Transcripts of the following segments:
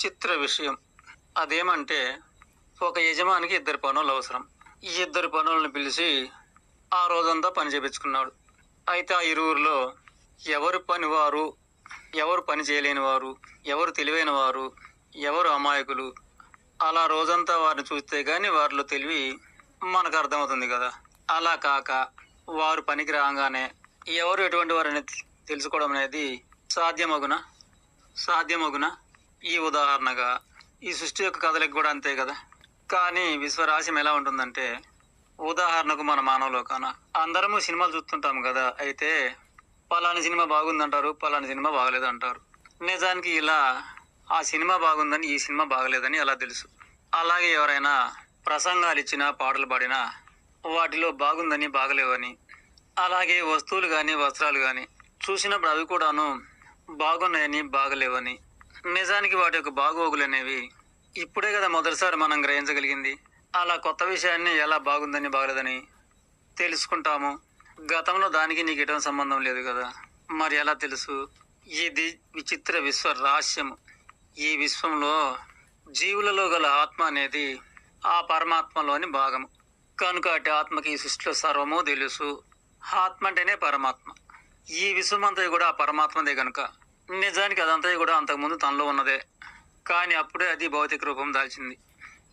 విచిత్ర విషయం. అదేమంటే ఒక యజమానికి ఇద్దరు పనులు అవసరం. ఈ ఇద్దరు పనులను పిలిచి ఆ రోజంతా పని చేపించుకున్నాడు. అయితే ఆ ఇరువురిలో ఎవరు పని వారు ఎవరు పని చేయలేని వారు ఎవరు తెలివైన వారు ఎవరు అమాయకులు అలా రోజంతా వారిని చూస్తే కానీ వారిలో తెలివి మనకు అర్థమవుతుంది కదా. అలా కాక వారు పనికి రాగానే ఎవరు ఎటువంటి వారని తెలుసుకోవడం అనేది సాధ్యమగునా? సాధ్యమగునా? ఈ ఉదాహరణగా ఈ సృష్టి యొక్క కథలకు కూడా అంతే కదా? కానీ విశ్వరాశం ఎలా ఉంటుందంటే ఉదాహరణకు మన మానవ లోకాన అందరము సినిమాలు చూస్తుంటాం కదా అయితే పలాని సినిమా బాగుందంటారు పలాని సినిమా బాగలేదు అంటారు నిజానికి ఇలా ఆ సినిమా బాగుందని ఈ సినిమా బాగలేదని ఎలా తెలుసు? అలాగే ఎవరైనా ప్రసంగాలు ఇచ్చినా పాటలు పాడినా వాటిలో బాగుందని బాగలేవని అలాగే వస్తువులు కానీ వస్త్రాలు కానీ చూసినప్పుడు అవి కూడాను బాగున్నాయని బాగలేవని నిజానికి వాటి యొక్క బాగోగులు అనేవి ఇప్పుడే కదా మొదటిసారి మనం గ్రహించగలిగింది. అలా కొత్త విషయాన్ని ఎలా బాగుందని బాగలేదని తెలుసుకుంటాము. గతంలో దానికి నీకు ఎటువంటి సంబంధం లేదు కదా. మరి ఎలా తెలుసు? ఇది విచిత్ర విశ్వ రహస్యము. ఈ విశ్వంలో జీవులలో గల ఆత్మ అనేది ఆ పరమాత్మలోని భాగము. కనుక అటు ఆత్మకి ఈ సృష్టిలో సర్వము తెలుసు. ఆత్మ అంటేనే పరమాత్మ. ఈ విశ్వమంతా కూడా ఆ పరమాత్మదే కనుక నిజానికి అదంతా కూడా అంతకుముందు తనలో ఉన్నదే. కానీ అప్పుడే అది భౌతిక రూపం దాల్చింది.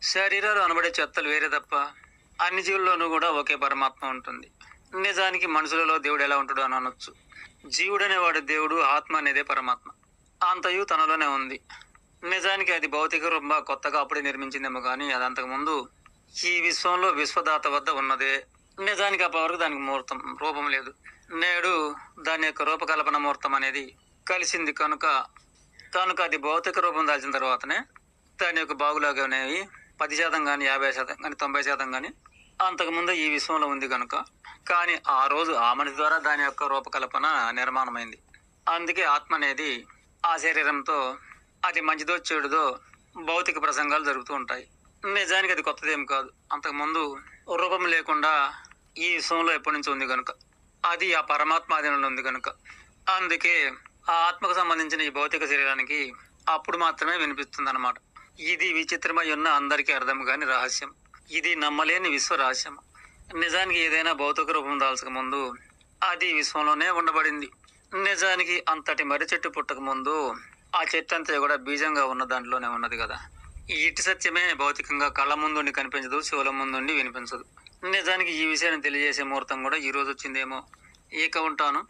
శరీరాలు అనబడే చెత్తలు వేరే తప్ప అన్ని జీవుల్లోనూ కూడా ఒకే పరమాత్మ ఉంటుంది. నిజానికి మనుషులలో దేవుడు ఎలా ఉంటాడు అని అనొచ్చు. జీవుడు అనేవాడు దేవుడు ఆత్మ అనేదే పరమాత్మ. అంతయు తనలోనే ఉంది. నిజానికి అది భౌతిక రూపంగా కొత్తగా అప్పుడే నిర్మించిందేమో కానీ అది అంతకుముందు ఈ విశ్వంలో విశ్వదాత వద్ద ఉన్నదే. నిజానికి అప్పటి వరకు దానికి ముహూర్తం రూపం లేదు. నేడు దాని యొక్క రూపకల్పన ముహూర్తం అనేది కలిసింది కనుక కనుక అది భౌతిక రూపం దాల్చిన తర్వాతనే దాని యొక్క బాగులాగా అనేవి పది శాతం కానీ యాభై శాతం కానీ తొంభై శాతం కానీ అంతకుముందు ఈ విశ్వంలో ఉంది కనుక. కానీ ఆ రోజు ఆ మనిషి ద్వారా దాని యొక్క రూపకల్పన నిర్మాణమైంది. అందుకే ఆత్మ అనేది ఆ శరీరంతో అది మంచిదో చెడుదో భౌతిక ప్రసంగాలు జరుగుతూ ఉంటాయి. నిజానికి అది కొత్తదేం కాదు. అంతకుముందు రూపం లేకుండా ఈ విశ్వంలో ఎప్పటి నుంచి ఉంది కనుక. అది ఆ పరమాత్మ ఆధీనంలో ఉంది కనుక. అందుకే ఆ ఆత్మకు సంబంధించిన ఈ భౌతిక శరీరానికి అప్పుడు మాత్రమే వినిపిస్తుంది అనమాట ఇది విచిత్రమై ఉన్న అందరికీ అర్థం కాని రహస్యం. ఇది నమ్మలేని విశ్వ రహస్యం. నిజానికి ఏదైనా భౌతిక రూపం దాల్చక ముందు అది విశ్వంలోనే ఉండబడింది. నిజానికి అంతటి మర్రి చెట్టు పుట్టక ముందు ఆ చెట్టు అంతా కూడా బీజంగా ఉన్న దాంట్లోనే ఉన్నది కదా. ఈ ఇటు సత్యమే భౌతికంగా కళ్ళ ముందుండి కనిపించదు శివుల ముందుండి వినిపించదు. నిజానికి ఈ విషయాన్ని తెలియజేసే ముహూర్తం కూడా ఈ రోజు వచ్చిందేమో. ఏక ఉంటాను.